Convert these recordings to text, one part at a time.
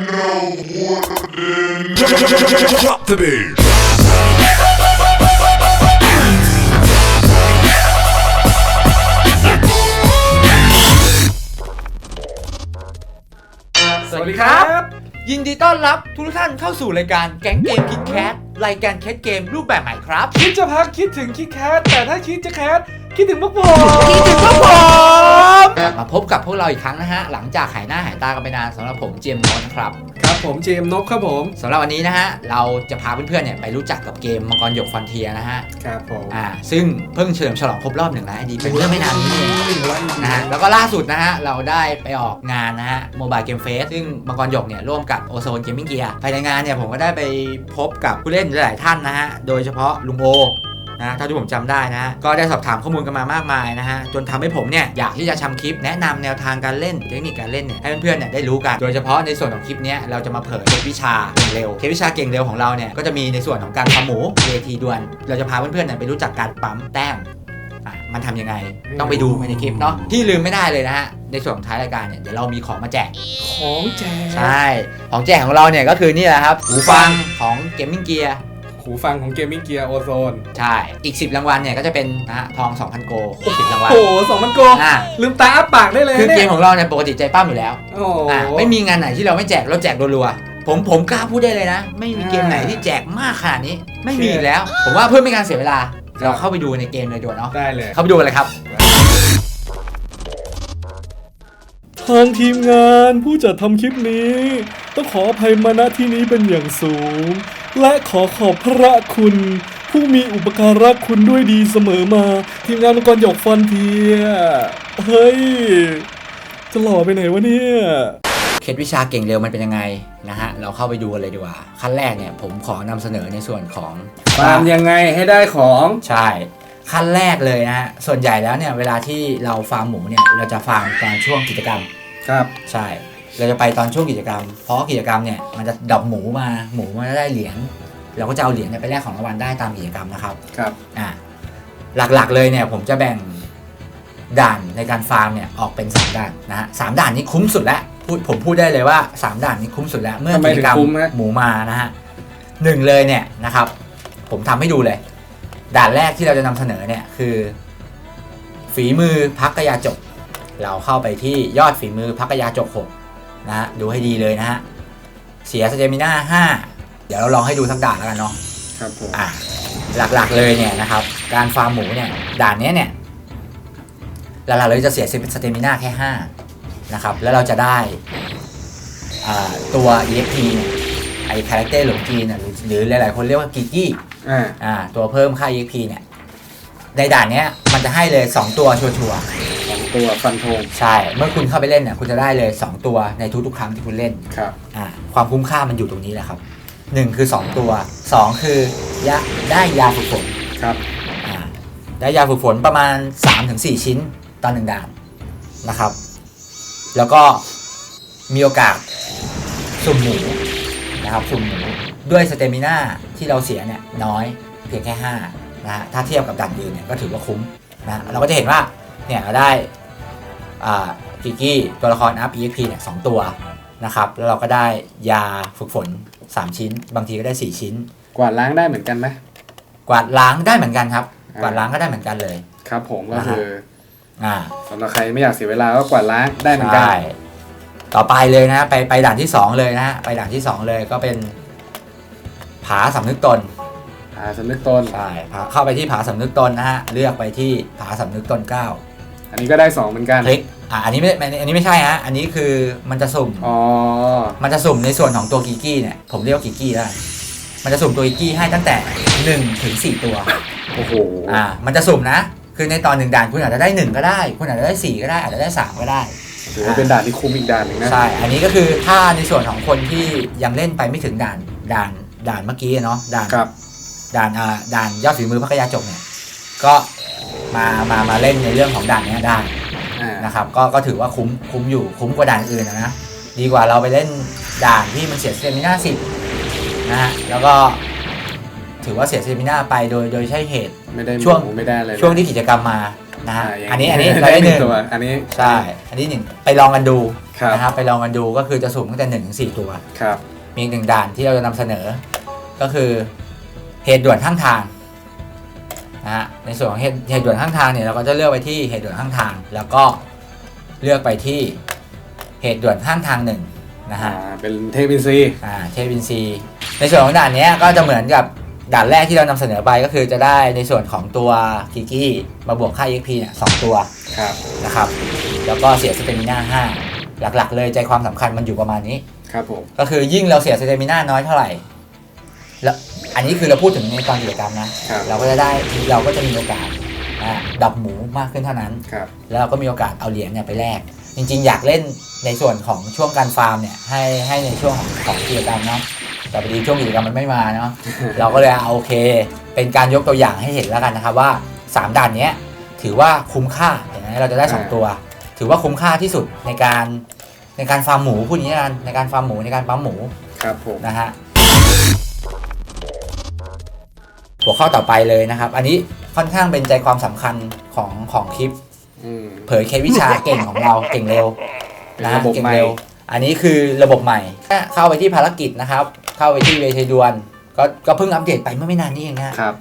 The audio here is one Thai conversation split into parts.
know what it is. Drop the beat. สวัสดีครับ ยินดีต้อนรับทุกท่านเข้าสู่รายการแก๊งเกมคิดแคทรายการแคทเกมรูปแบบใหม่ครับ คิดจะพักคิดถึงคิดแคทแต่ถ้าคิดจะแคทคิดถึงพวกผมคิดถึงพวกผมกลับ มาพบกับพวกเราอีกครั้งนะฮะ หลังจากหายหน้าหายตากันไปนานสำหรับผมเจมส์โนนนะครับ ครับผมเจมส์นกครับผมสำหรับวันนี้นะฮะ เราจะพาเพื่อนๆเนี่ยไปรู้จักกับเกมมังกรหยกฟอนเทียนะฮะ ครับผมอ่า ซึ่งเพิ่งเฉลิมฉลองครบรอบหนึ่งแล้วดีเป็นเรื่องไม่นานนี้เองนะฮะ แล้วก็ล่าสุดนะฮะ เราได้ไปออกงานนะฮะโมบายเกมเฟสซึ่งมังกรหยกเนี่ยร่วมกับโอโซนเกมมิ่งเกียร์ภายในงานเนี่ยผมก็ได้ไปพบกับผู้เล่นหลายๆท่านนะฮะ โดยเฉพาะลุงโอ นะเท่าที่ผมจำได้นะฮะก็ได้สอบถามข้อมูลกันมามากมายนะฮะจนทำให้ผมเนี่ยอยากที่จะทำคลิปแนะนำแนวทางการเล่นเทคนิคการเล่นเนี่ยให้เพื่อนๆเนี่ยได้รู้กัน โดยเฉพาะในส่วนของคลิปเนี้ยเราจะมาเผยเคล็ดวิชาเก่งเร็วเคล็ดวิชาเก่งเร็วของเราเนี่ยก็จะมีในส่วนของการทำหมูเวทีดวลเราจะพาเพื่อนๆเนี่ยไปรู้จักการปั๊มแต้มอะมันทำยังไง ต้องไปดูภายในคลิปเนาะที่ลืมไม่ได้เลยนะฮะในส่วนของท้ายรายการเนี่ยเดี๋ยวเรามีของมาแจก ของแจกใช่ของแจกของเราเนี่ยก็คือนี่แหละครับหูฟังของเกมมิ่งเกียร์ หูฟังของเกมมิ่งเกียร์โอโซนใช่ อีก 10 รางวัลเนี่ยก็จะเป็นนะฮะทอง 2,000 โก10รางวัล โอ้โหสองพันโกอ่าลืมตาอ้าปากได้เลยคือเกเนี่มยของเราเนี่ยปกติใจปั้มอยู่แล้วโอ้โห อ่าไม่มีงานไหนที่เราไม่แจกเราแจกรัวๆผมผมกล้าพูดได้เลยนะ ไม่มีเกมไหนที่แจกมากขนาดนี้ ไม่มีอีกแล้ว ผมว่าเพื่อไม่การเสียเวลาเราเข้าไปดูในเกมเลยดีกว่าเนาะได้เลยเข้าไปดูกันเลยครับ ทางทีมงานผู้จัดทำคลิปนี้ ต้องขออภัยมาณที่นี้เป็นอย่างสูง และขอขอบพระคุณ ผู้มีอุปการะคุณด้วยดีเสมอมา ทีมงานมังกรหยกฟันเทียเฮ้ย จะหล่อไปไหนวะเนี่ย เคล็ดวิชาเก่งเร็วมันเป็นยังไงนะฮะ เราเข้าไปดูกันเลยดีกว่า ขั้นแรกเนี่ยผมขอนำเสนอในส่วนของ ฟาร์มยังไงให้ได้ของใช่ ขั้นแรกเลยนะฮะ ส่วนใหญ่แล้วเนี่ยเวลาที่เราฟาร์มหมูเนี่ย เราจะฟาร์มตอนช่วงกิจกรรม ครับ ใช่ เราจะไปตอนช่วงกิจกรรม เพราะกิจกรรมเนี่ยมันจะดับหมูมาหมูมันจะได้เหรียญเราก็จะเอาเหรียญเนี่ยไปแลกของรางวัลได้ตามกิจกรรมนะครับครับอ่าหลักๆเลยเนี่ยผมจะแบ่งด่านในการฟาร์มเนี่ยออกเป็นสามด่านนะฮะสามด่านนี้คุ้มสุดแล้วพูดผมพูดได้เลยว่าสามด่านนี้คุ้มสุดแล้วเมื่อทำไมกิจกรรมถึงคุ้มฮะ หมูมานะฮะหนึ่งเลยเนี่ยนะครับ ผมทำให้ดูเลย ด่านแรกที่เราจะนำเสนอเนี่ยคือ ฝีมือพักกยาจก เราเข้าไปที่ยอดฝีมือพักกยาจกหก นะฮะดูให้ดีเลยนะฮะเสียสเตมิน่าห้าเดี๋ยวเราลองให้ดูสักด่านแล้วกันเนาะครับผมอะหลักๆเลยเนี่ยนะครับ การฟาร์มหมูเนี่ยด่านเนี้ยเนี่ยหลักๆเลยจะเสียสเตมิน่าแค่5นะครับแล้วเราจะได้อ่าตัว EXP เนี่ยไอคาแรคเตอร์หลงจีนน่ะหรือหรือหลายๆคนเรียกว่ากิกกี้อ่าอ่าตัวเพิ่มค่า EXP เนี่ยในด่านเนี้ยมันจะให้เลย 2 ตัวชัวร์ของ ตัวฟันธงๆใช่ เมื่อคุณเข้าไปเล่นเนี่ยคุณจะได้เลย 2 ตัวในทุกๆครั้งที่คุณเล่นครับ อ่าความคุ้มค่ามันอยู่ตรงนี้แหละครับ 1 คือ 2 ตัว 2 คือยาได้ยาฝึกฝนครับ อ่าได้ยาฝึกฝนประมาณ 3-4 ชิ้นต่อหนึ่งด่านนะครับ แล้วก็มีโอกาสสุ่มหมูนะครับสุ่มหมูด้วยสเตมิน่าที่เราเสียเนี่ยน้อยเพียงแค่5นะฮะถ้าเทียบกับด่านอื่นเนี่ยก็ถือว่าคุ้มนะเราก็จะเห็นว่าเนี่ยเราได้อ่า กิกกี้ตัวละครอัพ EXP เนี่ยสองตัวนะครับ แล้วเราก็ได้ยาฝึกฝน 3 ชิ้น บางทีก็ได้ 4 ชิ้น กวาดล้างได้เหมือนกันไหมกวาดล้างได้เหมือนกันครับอ่ากวาดล้างก็ได้เหมือนกันเลย ครับผมก็อ่าฮะคืออ่าสำหรับใครไม่อยากเสียเวลาก็กวาดล้างได้เหมือนกันใช่ต่อไปเลยนะ ไปไปด่านที่สองเลยนะไปด่านที่สองเลยก็เป็นผาสำนึกตนอ่าสำนึกตนใช่ผาเข้าไปที่ผาสำนึกตนนะฮะเลือกไปที่ผาสำนึกตนเก้า อันนี้ก็ได้สองเหมือนกันคลิกอ่าอันนี้ไม่ไม่อันนี้ไม่ใช่ฮะอันนี้คือมันจะสุ่มอ๋อมันจะสุ่มในส่วนของตัวกิกกี้เนี่ยผมเรียกว่ากิกกี้แล้วกันมันจะสุ่มตัวกิกกี้ให้ตั้งแต่1ถึง4ตัวโอ้โหอ่ามันจะสุ่มนะ คือในตอนหนึ่งด่านคุณอาจจะได้หนึ่งก็ได้ คุณอาจจะได้สี่ก็ได้อาจจะได้สามก็ได้ถือว่าเป็นด่านที่คุ้มอีกด่านหนึ่งนะใช่อันนี้ก็คือถ้าในส่วนของคนที่ยังเล่นไปไม่ถึงด่านด่านด่านเมื่อกี้เนาะด่านครับด่านอ่าด่านยอดฝีมือพักยาจกเนี่ยก็ มามามาเล่นในเรื่องของด่านเนี้ยได้อ่านะครับก็ก็ถือว่าคุ้มคุ้มอยู่คุ้มกว่าด่านอื่นนะนะดีกว่าเราไปเล่นด่านที่มันเสียสเตมิน่าสิบนะฮะแล้วก็ถือว่าเสียสเตมิน่าไปโดยโดยใช่เหตุ ไม่ได้หมูช่วงไม่ได้อะไรเลยช่วงที่กิจกรรมมานะฮะาย่างอันนี้อันนี้เราได้หนึ่งตัวอันนี้ ใช่อันนี้หนึ่งไปลองกันดูครับ นะครับไปลองกันดูก็คือจะสุ่มตั้งแต่หนึ่งถึงสี่ตัว ครับ มีอีกหนึ่งด่านที่เราจะนำเสนอ ก็คือเหตุด่วนข้างทาง นะฮะในส่วนของเหตุเหตุด่วนข้างทางเนี่ยเราก็จะเลือกไปที่เหตุด่วนข้างทาง แล้วก็เลือกไปที่เหตุด่วนข้างทางหนึ่งนะอ่าฮะเป็นเทพบินซีอ่าเทวินซีในส่วนของด่านเนี้ยก็จะเหมือนกับด่านแรกที่เรานำเสนอไปก็คือจะได้ในส่วนของตัวกิกกี้มาบวกค่า EXP เนี่ยสองตัว ครับ นะครับ แล้วก็เสียสเตมิน่าห้าหลักๆ เลยใจความสำคัญมันอยู่ประมาณนี้ ครับผม ก็คือยิ่งเราเสียสเตมิน่าน้อยเท่าไหร่ แล้วอันนี้คือเราพูดถึงในตอนกิจกรรมนะ ครับ เราก็จะได้เราก็จะมีโอกาสนะดับหมูมากขึ้นเท่านั้น ครับ แล้วเราก็มีโอกาสเอาเหรียญเนี่ยไปแลก จริงๆ อยากเล่นในส่วนของช่วงการฟาร์มเนี่ยให้ให้ในช่วงของของกิจกรรมเนาะแต่พอดีช่วงกิจกรรมมันไม่มาเนาะ เราก็เลยเอาโอเค เป็นการยกตัวอย่างให้เห็นแล้วกันนะครับว่า 3ด่านเนี้ยถือว่าคุ้มค่าอย่างนี้เราจะได้ 2 ตัว ถือว่าคุ้มค่าที่สุดในการในการฟาร์มหมูพูดอย่างนี้ละกันในการฟาร์มหมูในการปั๊มหมูครับผม นะฮะ หัวข้อต่อไปเลยนะครับ อันนี้ค่อนข้างเป็นใจความสำคัญของของคลิปอืมเผยเคล็ดวิชาเก่งของเราเก่งเร็วเป็นนะระบบเก่งใหม่เร็ว อันนี้คือระบบใหม่เข้าไปที่ภารกิจนะครับ เข้าไปที่เวทีดวลก็ก็เพิ่งอัปเดตไปเมื่อไม่นานนี้เองนะครับ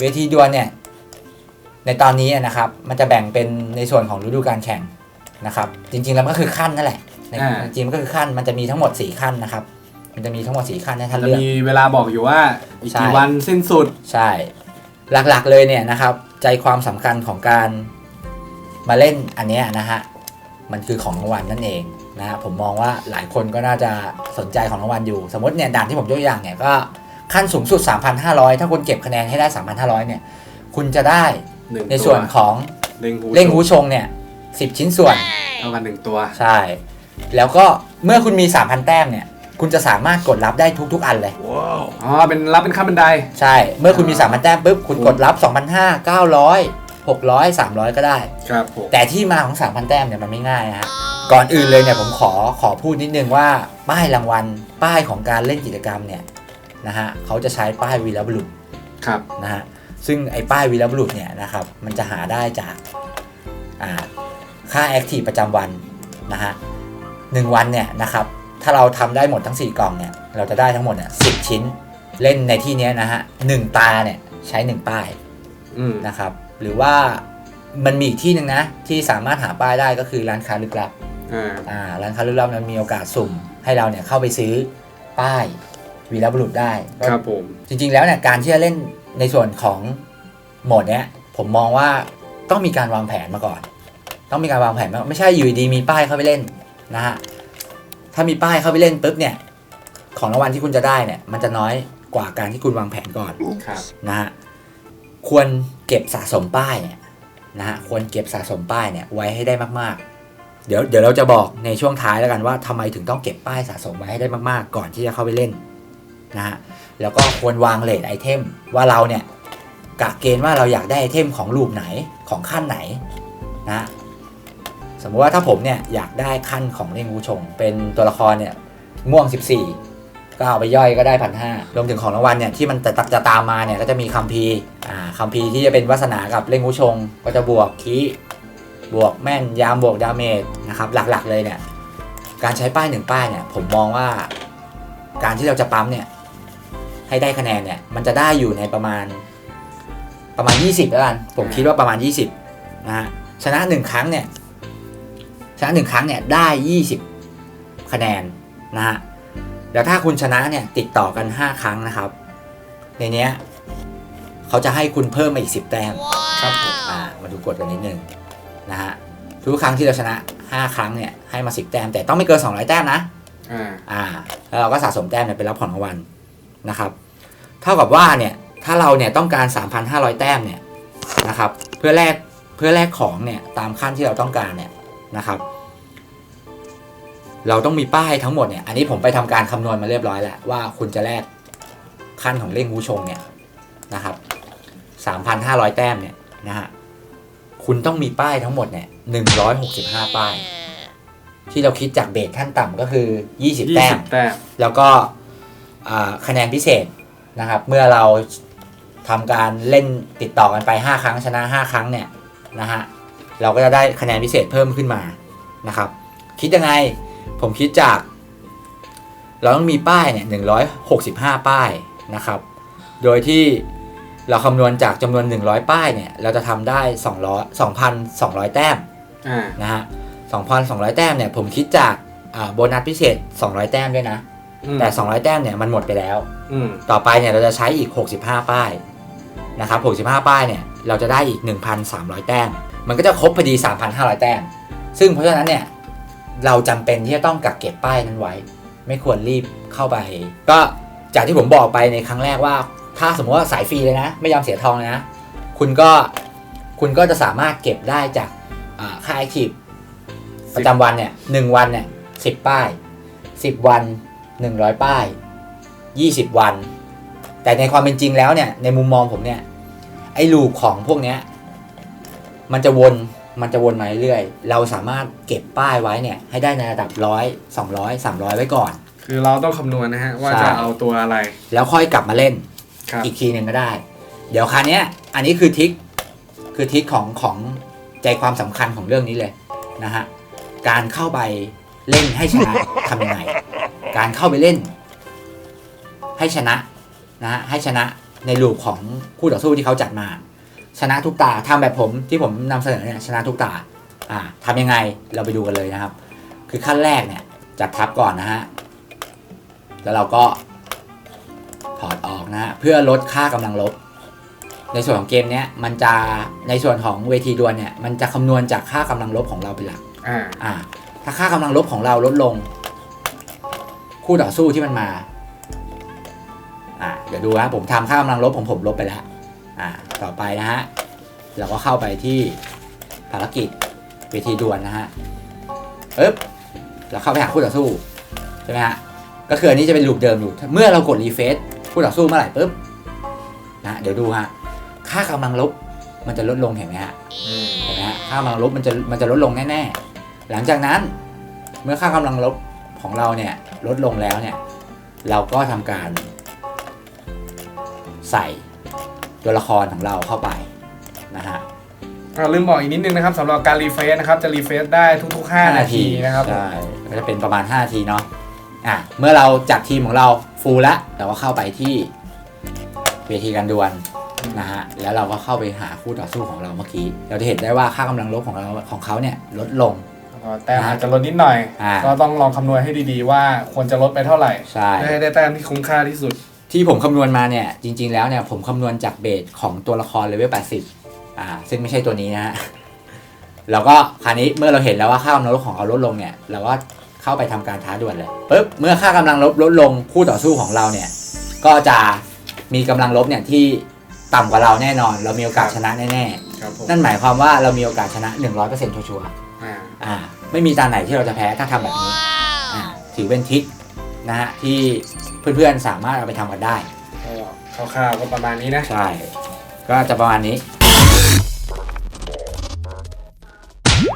เวทีดวลเนี่ย ในตอนนี้นะครับ มันจะแบ่งเป็นในส่วนของฤดูการแข่งนะครับ จริง ๆ แล้วมันก็คือขั้นนั่นแหละในอ่าจริงๆมันก็คือขั้นมันจะมีทั้งหมด 4 ขั้นนะครับ มันจะมีทั้งหมด4ขั้นให้ท่านจะเลือก มีเวลาบอกอยู่ว่า อีกใช่ กี่วันสิ้นสุด ใช่ หลักๆเลยเนี่ยนะครับ ใจความสำคัญของการมาเล่นอันเนี้ยนะฮะ มันคือของรางวัลนั่นเองนะฮะผมมองว่าหลายคนก็น่าจะสนใจของรางวัลอยู่ สมมติเนี่ยด่านที่ผมยกตัวอย่างเนี่ยก็ขั้นสูงสุด 3,500 ถ้าคุณเก็บคะแนนให้ได้ 3,500 เนี่ย คุณจะได้หนึ่งในส่วนตัของเล่งหูเล่งหูชงเนี่ย10 ชิ้นส่วน เท่ากันหนึ่งตัว ใช่ แล้วก็เมื่อคุณมี 3,000 แต้มเนี่ย คุณจะสามารถกดรับได้ทุก ๆ อันเลย อ๋อ เป็นรับเป็นขั้นบันได ใช่ เมื่อคุณมี3,000แต้มปุ๊บ คุณกดรับ 2,500 900 600 300 ก็ได้ ครับผม แต่ที่มาของ 3,000 แต้มเนี่ยมันไม่ง่ายนะฮะ ก่อนอื่นเลยเนี่ยผมขอขอพูดนิดนึงว่าป้ายรางวัลป้ายของการเล่นกิจกรรมเนี่ยนะฮะเขาจะใช้ป้ายวีรบุรุษครับ นะฮะ ซึ่งไอ้ป้ายวีรบุรุษเนี่ยนะครับมันจะหาได้จากอ่าค่าแอคทีฟประจำวันนะฮะหนึ่งวันเนี่ยนะครับ ถ้าเราทำได้หมดทั้ง 4 กล่องเนี่ย เราจะได้ทั้งหมดเนี่ยสิชิ้น เล่นในที่เนี้ยนะฮะหนึ่งตาเนี่ยใช้ 1 ป้ายอืมนะครับ หรือว่ามันมีอีกที่หนึ่งนะ ที่สามารถหาป้ายได้ก็คือร้านค้าลึกลับอ่าอ่าร้านค้าลึกลับมันมีโอกาสสุ่ม ให้เราเนี่ยเข้าไปซื้อป้ายวีรบุรุษได้ก็ครับผมจริง ๆ แล้วเนี่ยการที่จะเล่นในส่วนของโหมดเนี้ยผมมองว่าต้องมีการวางแผนมาก่อน ต้องมีการวางแผนมาไม่ใช่อยู่ดีๆมีป้ายเข้าไปเล่นนะฮะ ถ้ามีป้ายเข้าไปเล่นปุ๊บเนี่ย ของรางวัลที่คุณจะได้เนี่ย มันจะน้อยกว่าการที่คุณวางแผนก่อนครับนะฮะควรเก็บสะสมป้ายเนี่ยนะฮะควรเก็บสะสมป้ายเนี่ยไว้ให้ได้มากๆ เดี๋ยวเดี๋ยวเราจะบอกในช่วงท้ายแล้วกันว่าทำไมถึงต้องเก็บป้ายสะสมไว้ให้ได้มากๆ ก่อนที่จะเข้าไปเล่นนะฮะแล้วก็ควรวางเลทไอเทมว่าเราเนี่ยกะเกณฑ์ว่าเราอยากได้ไอเทมของรูปไหนของขั้นไหนนะ สมมติว่าถ้าผมเนี่ยอยากได้ขั้นของเล่งวูชง เป็นตัวละครเนี่ยม่วง 14 ก็เอาไปย่อยก็ได้พันห้ารวมถึงของรางวัลเนี่ยที่มันจะจะตามมาเนี่ยก็จะมีคัมภีร์อ่าคัมภีร์ที่จะเป็นวาสนากับเล่งวูชง ก็จะบวกคีบวกแม่นยามบวกดาเมจนะครับหลักๆเลยเนี่ยการใช้ป้ายหนึ่งป้ายเนี่ยผมมองว่าการที่เราจะปั๊มเนี่ยให้ได้คะแนนเนี่ยมันจะได้อยู่ในประมาณประมาณ 20แล้วกันผมคิดว่าประมาณ 20นะฮะชนะหนึ่งครั้งเนี่ย ชนะหนึ่งครั้งเนี่ยได้ 20 คะแนนนะฮะแล้วถ้าคุณชนะเนี่ยติดต่อกัน 5 ครั้งนะครับ ในเนี้ยเขาจะให้คุณเพิ่มมาอีก 10 แต้มครับผมอ่ามาดูกฎกันนิดนึงนะฮะทุกครั้งที่เราชนะ 5 ครั้งเนี่ยให้มา 10 แต้มแต่ต้องไม่เกิน 200 แต้มนะอ่าอ่าแล้วเราก็สะสมแต้มเนี่ยไปรับของรางวัลนะครับ เท่ากับว่าเนี่ยถ้าเราเนี่ยต้องการ 3,500 แต้มเนี่ยนะครับ เพื่อแลกเพื่อแลกของเนี่ยตามขั้นที่เราต้องการเนี่ยนะครับ เราต้องมีป้ายทั้งหมดเนี่ย อันนี้ผมไปทำการคำนวณมาเรียบร้อยแล้วว่าคุณจะแลกขั้นของเล่งวูชงเนี่ยนะครับ3,500แต้มเนี่ยนะฮะ คุณต้องมีป้ายทั้งหมดเนี่ย165ป้าย ที่เราคิดจากเบสขั้นต่ำก็คือ20ยี่แต้สิมบแต้ม แล้วก็อ่าคะแนนพิเศษนะครับ เมื่อเราทำการเล่นติดต่อกันไป 5 ครั้งชนะ 5 ครั้งเนี่ยนะฮะ เราก็จะได้คะแนนพิเศษเพิ่มขึ้นมานะครับ คิดยังไง ผมคิดจาก เราต้องมีป้ายเนี่ย165ป้ายนะครับ โดยที่เราคำนวณจากจำนวน 100 ป้ายเนี่ย เราจะทำได้ 200 2,200 แต้มอ่านะฮะ2,200 แต้มเนี่ย ผมคิดจากอ่าโบนัสพิเศษ 200 แต้มด้วยนะอืมแต่ 200 แต้มเนี่ยมันหมดไปแล้วอืมต่อไปเนี่ยเราจะใช้อีก 65 ป้ายนะครับ65 ป้ายเนี่ย เราจะได้อีก 1,300 แต้ม มันก็จะครบพอดี 3,500 แต้ม ซึ่งเพราะฉะนั้นเนี่ย เราจำเป็นที่จะต้องกักเก็บป้ายนั้นไว้ ไม่ควรรีบเข้าไป ก็จากที่ผมบอกไปในครั้งแรกว่า ถ้าสมมติว่าสายฟรีเลยนะ ไม่ยอมเสียทองเลยนะ คุณก็คุณก็จะสามารถเก็บได้จากอ่าค่าแอคทีฟประจำวันเนี่ยหนึ่งวันเนี่ยสิบป้ายสิบวันหนึ่งร้อยป้ายยี่สิบวัน แต่ในความเป็นจริงแล้วเนี่ยในมุมมองผมเนี่ยไอ้ลูปของพวกเนี้ยมันจะวน มันจะวนมาเรื่อยๆ เราสามารถเก็บป้ายไว้เนี่ยให้ได้ในระดับร้อยสองร้อยสามร้อยไว้ก่อน คือเราต้องคำนวณนะฮะว่าใช่จะเอาตัวอะไร แล้วค่อยกลับมาเล่นครับอีกทีหนึ่งก็ได้ เดี๋ยวคราวเนี้ยอันนี้คือทริคคือทริคของของใจความสำคัญของเรื่องนี้เลยนะฮะการเข้าไปเล่นให้ชนะทำยังไง การเข้าไปเล่น ให้ชนะนะฮะให้ชนะในลูปของคู่ต่อสู้ที่เขาจัดมา ชนะทุกตาทำแบบผมที่ผมนำเสนอเนี่ยชนะทุกตาอ่าทำยังไงเราไปดูกันเลยนะครับ คือขั้นแรกเนี่ยจัดทับก่อนนะฮะแล้วเราก็ถอดออกนะฮะเพื่อลดค่ากำลังลบ ในส่วนของเกมเนี้ยมันจะในส่วนของเวทีดวลเนี่ยมันจะคำนวณจากค่ากำลังลบของเราเป็นหลักอ่าอ่าถ้าค่ากำลังลบของเราลดลง คู่ต่อสู้ที่มันมาอ่าเดี๋ยวดูนะผมทำค่ากำลังลบของผมลบไปแล้ว อ่าต่อไปนะฮะเราก็เข้าไปที่ภารกิจเวทีดวลนะฮะเอ๊บเราเข้าไปหาคู่ต่อสู้ใช่ไหมฮะก็คืออันนี้จะเป็นลูปเดิมอยู่ เมื่อเรากดรีเฟซคู่ต่อสู้เมื่อไหร่ปุ๊บนะเดี๋ยวดูฮะค่ากำลังลบมันจะลดลงเห็นไหมฮะเห็นไหมฮะค่ากำลังลบมันจะมันจะลดลงแน่ๆ หลังจากนั้นเมื่อค่ากำลังลบของเราเนี่ยลดลงแล้วเนี่ยเราก็ทำการใส่ ตัวละครของเราเข้าไปนะฮะอ่าลืมบอกอีกนิดนึงนะครับสำหรับการรีเฟซนะครับจะรีเฟซได้ทุก ๆ 5 นาทีนะครับใช่ก็จะเป็นประมาณ 5 นาทีเนาะอะเมื่อเราจัดทีมของเราฟูลแล้วเราก็เข้าไปที่เวทีการดวลนะฮะแล้วเราก็เข้าไปหาคู่ต่อสู้ของเราเมื่อกี้ เราจะเห็นได้ว่าค่ากำลังลบของเราของเขาเนี่ยลดลงแต้มอาจจะลดนิดหน่อยอ่าก็ต้องลองคำนวณให้ดีๆ ว่าควรจะลดไปเท่าไหร่ใช่เพื่อให้ได้แต้มที่คุ้มค่าที่สุด ที่ผมคำนวณมาเนี่ยจริง ๆ แล้วเนี่ยผมคำนวณจากเบสของตัวละครเลเวล 80 อ่า ซึ่งไม่ใช่ตัวนี้นะฮะเราก็คราวนี้เมื่อเราเห็นแล้วว่าค่ากำลังลบของเราลดลงเนี่ยเราก็เข้าไปทำการท้าดวลเลยปุ๊บเมื่อค่ากำลังลบลดลงคู่ต่อสู้ของเราเนี่ยก็จะมีกำลังลบเนี่ยที่ต่ำกว่าเราแน่นอน เรามีโอกาสชนะแน่ครับผมๆนั่นหมายความว่าเรามีโอกาสชนะ 100%ชัวร์ๆอ่าอ่าไม่มีตาไหนที่เราจะแพ้ถ้าทำแบบนี้อ่าถือเป็นทริค นะฮะที่เพื่อนๆสามารถเอาไปทำกันได้ ก็คร่าวๆก็ประมาณนี้นะ ใช่ ก็จะประมาณนี้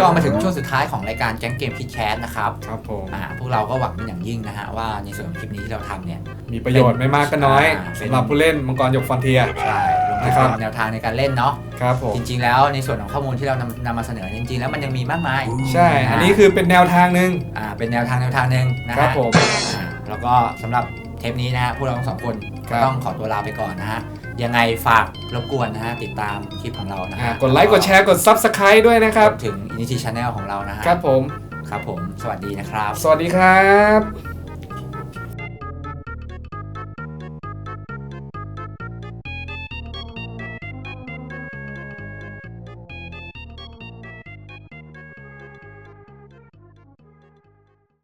ก็มาถึงช่วงสุดท้ายของรายการแก๊งเกมคิดแคสนะครับครับผม อ่าพวกเราก็หวังเป็นอย่างยิ่งนะฮะว่าในส่วนของคลิปนี้ที่เราทำเนี่ย มีประโยชน์ไม่มากก็น้อยอ่าเป็นสำหรับผู้เล่นมังกรหยกฟอนเทีย ใช่รวมถึงนะครับ แนวทางในการเล่นเนาะ ครับผม จริงๆ แล้วในส่วนของข้อมูลที่เรานำนำมาเสนอจริงๆ แล้วมันยังมีมากมายใช่ อันนี้คือเป็นแนวทางหนึ่ง อ่าเป็นแนวทางแนวทางหนึ่งนะฮะครับผม อ่า แล้วก็สำหรับเทปนี้นะฮะพวกเราทั้งสองคนครัก็บต้องขอตัวลาไปก่อนนะฮะยังไงฝากรบกวนนะฮะติดตามคลิปของเรานะอ่าฮะกดไลค์กดแชร์กด Subscribe ด้วยนะครับวมถึงอินิชิชแนลของเรานะฮะครับผม ครับผม สวัสดีนะครับ สวัสดีครับ